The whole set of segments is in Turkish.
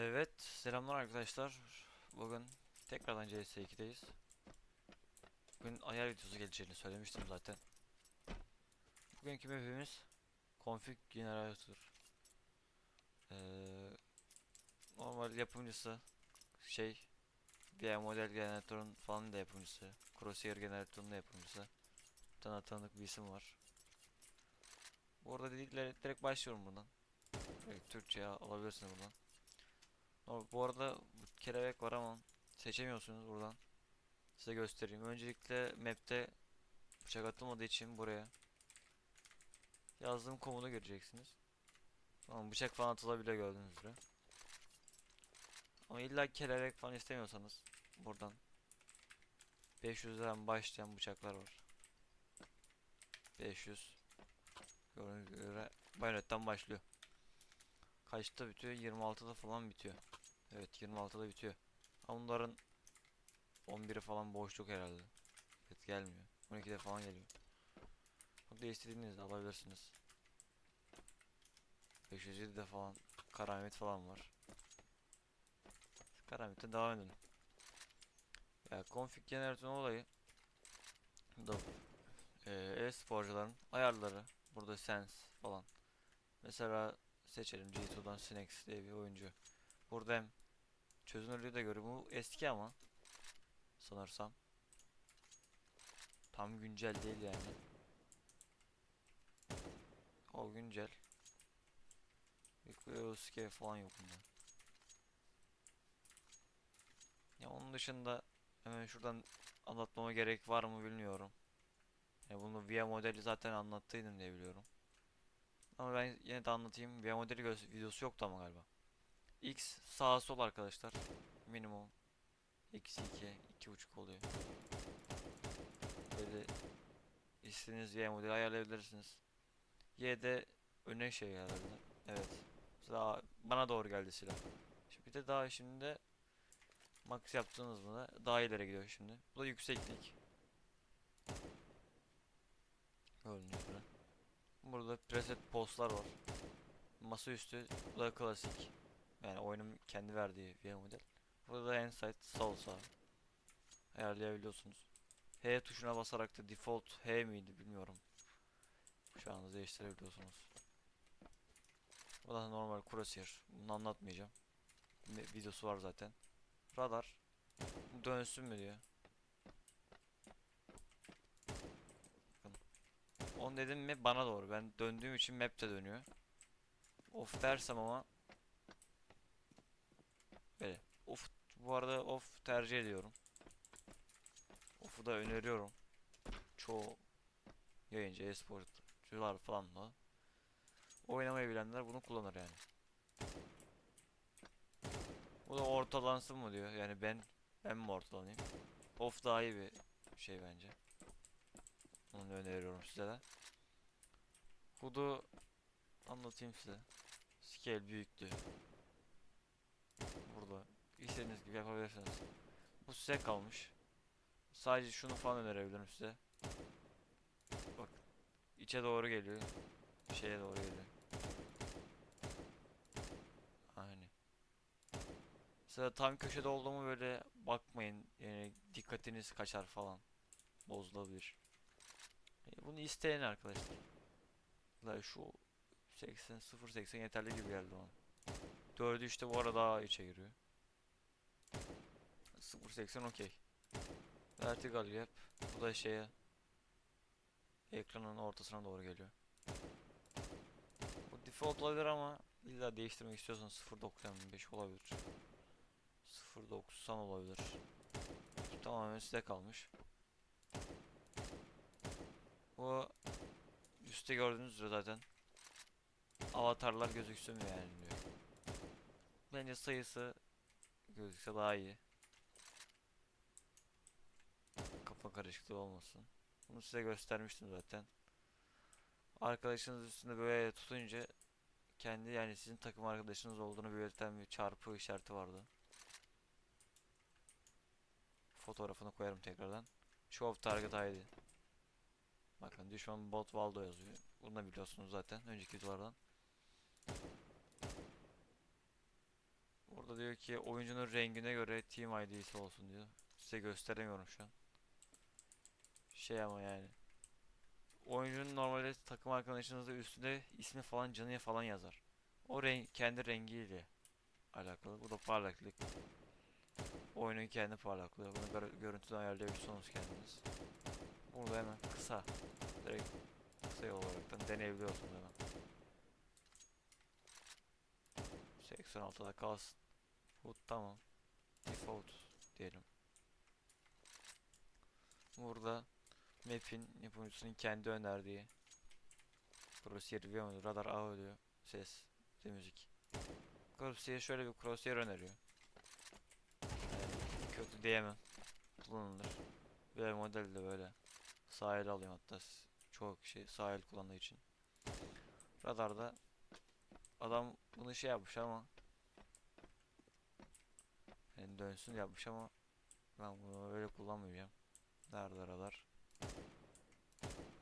Evet, selamlar arkadaşlar. Bugün tekrardan CS2'deyiz. Bugün ayar videosu geleceğini söylemiştim zaten. Bugünkü map'imiz config generator. Ee, normal yapımcısı şey diğer model generatörün falan da yapımcısı. Crosshair generatörün de yapımcısı. Bir tane tanıdık bir isim var. Bu arada direkt, direkt başlıyorum buradan. Direkt Türkçe alabilirsiniz buradan. Bu arada kelebek var ama seçemiyorsunuz buradan. Size göstereyim. Öncelikle map'te bıçak atılmadığı için buraya yazdığım komutu göreceksiniz. Tamam bıçak falan atılabiliyor gördüğünüz gibi. Ama illa kelebek falan istemiyorsanız buradan 500'den başlayan bıçaklar var. 500 Gördüğünüz göre bayonetten başlıyor. Kaçta bitiyor? 26'da falan bitiyor. Evet 26'da bitiyor. Ama bunların 11'i falan boşluk herhalde. Evet gelmiyor. 12'de falan geliyor. Burada istediğinizde alabilirsiniz. 507'de falan karamit falan var. Karamitte devam edelim. Ya config generatörün olayı da e, e-sporcuların ayarları burada sense falan. Mesela seçelim G2'dan Sinex diye bir oyuncu. Burada hem çözünürlüğü de görüyor. Bu eski ama sanırsam. Tam güncel değil yani. O güncel. Equioski falan yok bunda. Ya onun dışında hemen şuradan anlatmama gerek var mı bilmiyorum. Ya bunu VIA modeli zaten anlattıydım diye biliyorum. Ama ben yine de anlatayım. VIA modeli videosu yoktu ama galiba. X sağ sol arkadaşlar. Minimum. Eksi 2, iki buçuk oluyor. Böyle istediğiniz Y modeli ayarlayabilirsiniz. Y'de öne şey ayarlayabilir. Evet. Daha bana doğru geldi silah. Şimdi bir de daha şimdi de max yaptığınız mı da daha ileri gidiyor şimdi. Bu da yükseklik. Gördüğünüz gibi. Burada preset postlar var. Masaüstü bu da klasik. Yani oyunun kendi verdiği bir model. Burada da Insight sol sağ ayarlayabiliyorsunuz. H tuşuna basarak da default H miydi bilmiyorum. Şu anda değiştirebiliyorsunuz. Bu da normal crosshair. Bunu anlatmayacağım. Me- Videosu var zaten. Radar. Dönsün mü diyor. Bakın. On dedim mi bana doğru. Ben döndüğüm için map de dönüyor. Off dersem ama Böyle. Off bu arada off tercih ediyorum. Off'u da öneriyorum. Çoğu yayıncı, e-sporcular falan da oynamayı bilenler bunu kullanır yani. Bu da ortalansın mı diyor. Yani ben ben mi ortalanayım? Off daha iyi bir şey bence. Onu öneriyorum size de. Hudu anlatayım size. Scale büyüklüğü. İstediğiniz gibi yapabilirsiniz. Bu size kalmış. Sadece şunu falan önerebilirim size. Bak içe doğru geliyor. Şeye doğru geliyor. Aynı. Mesela tam köşede olduğumu böyle bakmayın. Yani dikkatiniz kaçar falan. Bozulabilir. E, Bunu isteyen arkadaşlar. La şu 80 0.80 yeterli gibi geldi bana. Dördü işte bu arada içe giriyor. 0.80 okey. Vertical yap. Bu da şeye ekranın ortasına doğru geliyor. Bu default olabilir ama illa değiştirmek istiyorsan 0.95 olabilir. 0.90 olabilir. Tamamen size kalmış. Bu üstte gördüğünüz üzere zaten avatarlar gözüksün yani diyor. Bence sayısı gözükse daha iyi. Kafa karışıklığı olmasın. Bunu size göstermiştim zaten. Arkadaşınız üstünde böyle tutunca kendi yani sizin takım arkadaşınız olduğunu belirten bir çarpı işareti vardı. Fotoğrafını koyarım tekrardan. Show target ID. Bakın düşman bot Valdo yazıyor. Bunu da biliyorsunuz zaten önceki videolardan. Burada diyor ki oyuncunun rengine göre team ID'si olsun diyor. Size gösteremiyorum şu an. Şey ama yani. Oyuncunun normalde takım arkadaşınızda üstünde ismi falan canı falan yazar. O renk kendi rengiyle alakalı. Bu da parlaklık. Oyunun kendi parlaklığı. Bunu gör- görüntüden ayarlayabiliyorsunuz kendiniz. Burada hemen kısa. Direkt kısa yol olarak deneyebiliyorsunuz hemen. 86'da kalsın. Bu tamam. Default diyelim. Burada map'in yapımcısının kendi önerdiği crosshair view radar audio ses ve müzik. Crosshair şöyle bir crosshair öneriyor. Yani kötü diyemem. Kullanılır. Ve model de böyle. Sahil alıyorum hatta çok şey sahil kullandığı için. Radarda adam bunu şey yapmış ama yani dönsün yapmış ama ben bunu öyle kullanmayacağım. Nerede radar?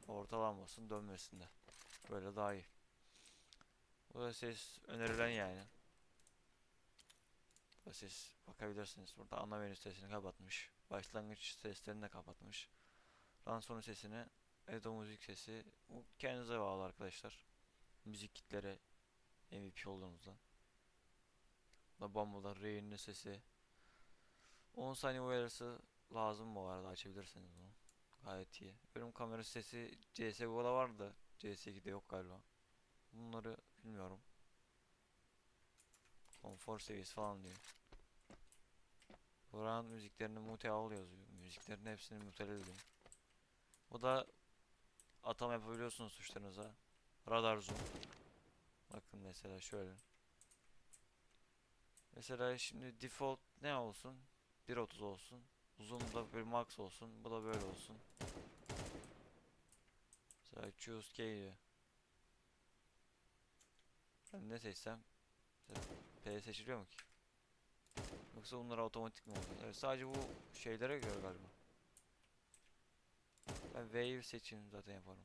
Ortalanmasın dönmesin de. Böyle daha iyi. Bu da ses önerilen yani. Bu da ses bakabilirsiniz. Burada ana menü sesini kapatmış. Başlangıç seslerini de kapatmış. Daha sonu sesini Edo müzik sesi. Bu kendinize bağlı arkadaşlar. Müzik kitlere MVP olduğunuzda. Da Bumble'da Ray'nin sesi. 10 saniye uyarısı lazım bu arada açabilirsiniz bunu. Gayet iyi. Benim kamera sesi CSGO'da vardı. CS2'de yok galiba. Bunları bilmiyorum. Konfor seviyesi falan diyor. Buranın müziklerini mute al yazıyor. Müziklerin hepsini muteledim. Bu da atama yapabiliyorsunuz tuşlarınıza. Radar zoom. Bakın mesela şöyle. Mesela şimdi default ne olsun? 1.30 olsun. Zoom da bir max olsun. Bu da böyle olsun. Mesela choose K diyor. Ben ne seçsem? P seçiliyor mu ki? Yoksa bunlar otomatik mi oluyor? Evet sadece bu şeylere göre galiba. Ben wave seçim zaten yaparım.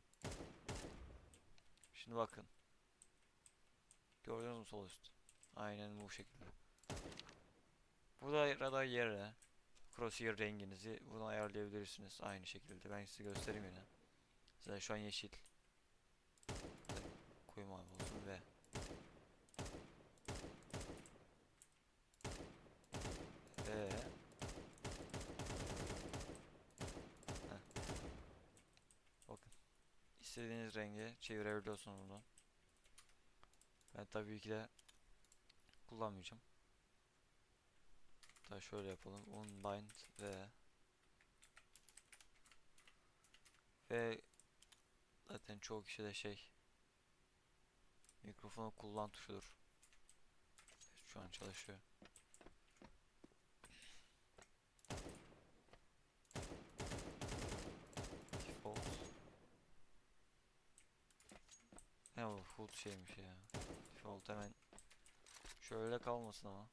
Şimdi bakın. Gördünüz mü sol üst? Aynen bu şekilde. Burada radar yere crosshair renginizi bunu ayarlayabilirsiniz aynı şekilde. Ben size göstereyim yine. Mesela şu an yeşil. Koyu mavi olsun ve Heh. Bakın. İstediğiniz renge çevirebiliyorsunuz bunu. Ben tabii ki de kullanmayacağım. Hatta şöyle yapalım. Unbind ve ve zaten çoğu kişi de şey mikrofonu kullan tuşudur. Şu an çalışıyor. Default. Ne bu full şeymiş ya. Default hemen şöyle kalmasın ama.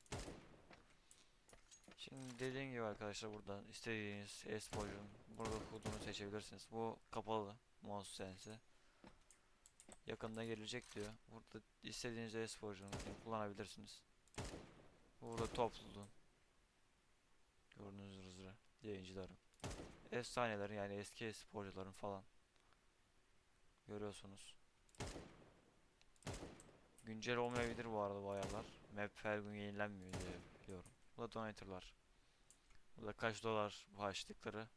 Şimdi dediğim gibi arkadaşlar buradan istediğiniz S-Potion burada HUD'unu seçebilirsiniz. Bu kapalı mouse sensi. Yakında gelecek diyor. Burada istediğiniz S-Potion'u kullanabilirsiniz. Burada topluluğun gördüğünüz üzere yayıncıların efsanelerin yani eski sporcuların falan görüyorsunuz. Güncel olmayabilir bu arada bu ayarlar. Map her gün yenilenmiyor diye. Bu da donatorlar. Bu da kaç dolar bu harçlıkları.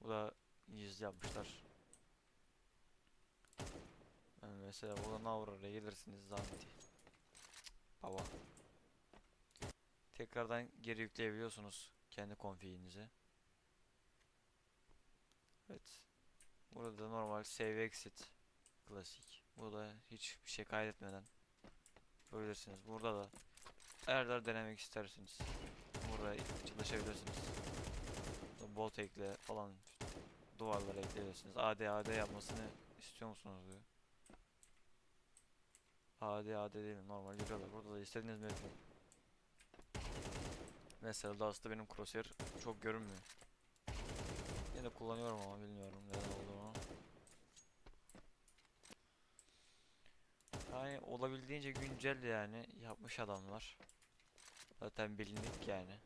Bu da gizli yapmışlar. Yani mesela burada Navra'ya gelirsiniz zanti. Baba. Tekrardan geri yükleyebiliyorsunuz kendi config'inizi. Evet. Burada da normal save exit klasik. Burada hiçbir şey kaydetmeden yapabilirsiniz. Burada da eğer denemek isterseniz burada çalışabilirsiniz. Bot ekle falan duvarlara ekleyebilirsiniz. AD AD yapmasını istiyor musunuz diyor. AD AD değil normal giriyorlar. Burada da istediğiniz mevcut. Mesela Dust'ta benim crosshair çok görünmüyor. Yine kullanıyorum ama bilmiyorum neden olduğunu. Yani olabildiğince güncel yani yapmış adamlar. Zaten bilindik yani.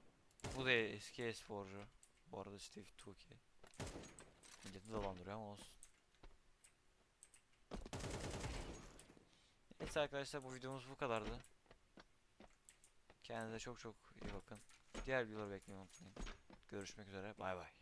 Bu da eski esporcu. Bu arada Steve Tuki. Milleti dolandırıyor ama olsun. Neyse arkadaşlar bu videomuz bu kadardı. Kendinize çok çok iyi bakın. Diğer videoları beklemeyi unutmayın. Görüşmek üzere. Bay bay.